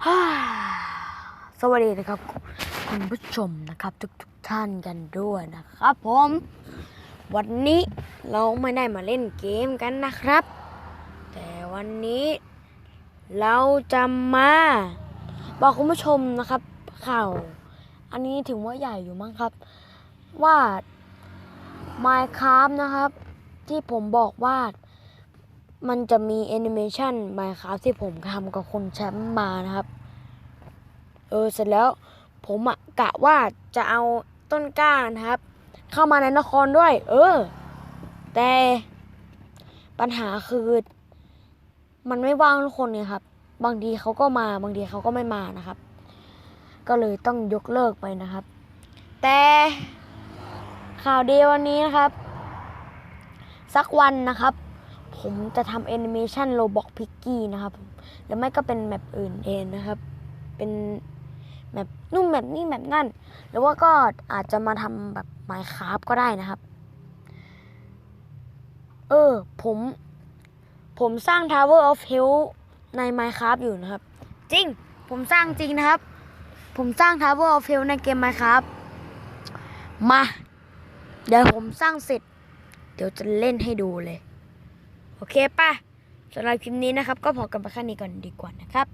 สวัสดีนะครับ คุณผู้ชมนะครับ ทุกทุกท่านกันด้วยนะครับ ผม วันนี้เราไม่ได้มาเล่นเกมกันนะครับ แต่วันนี้เราจะมา บอกคุณผู้ชมนะครับ ข่าว อันนี้ถึงว่าใหญ่อยู่มั้งครับ ว่า Minecraft นะครับ ที่ผมบอกว่า มันจะมีแอนิเมชัน Minecraft ที่ผมทำกับคนแชมป์มานะครับ เออ เสร็จแล้วผมอะกะว่าจะเอาต้นกล้านะครับ เข้ามาในนครด้วย เออ แต่ปัญหาคือ มันไม่ว่างทุกคนเนี่ยครับ บางทีเขาก็มาบางทีเขาก็ไม่มานะครับ ก็เลยต้องยกเลิกไปนะครับ แต่ข่าวดีวันนี้นะครับ สักวันนะครับ ผมจะทำแอนิเมชันโลบอกพิกกี้นะครับผมหรือไม่ก็เป็นแมปอื่นเองนะครับ เป็นแมปนู่นแมปนี่แมปนั่น หรือว่าก็อาจจะมาทำแบบ Minecraft ก็ได้นะครับ เออ ผม ผมสร้าง Tower of Hell ใน Minecraft อยู่นะครับ จริง ผมสร้างจริงนะครับ ผมสร้าง Tower of Hell ในเกม Minecraft มา เดี๋ยวผมสร้างเสร็จ เดี๋ยวจะเล่นให้ดูเลย โอเคป่ะสำหรับคลิปนี้นะครับ ก็พอกันไปแค่นี้ก่อนดีกว่านะครับ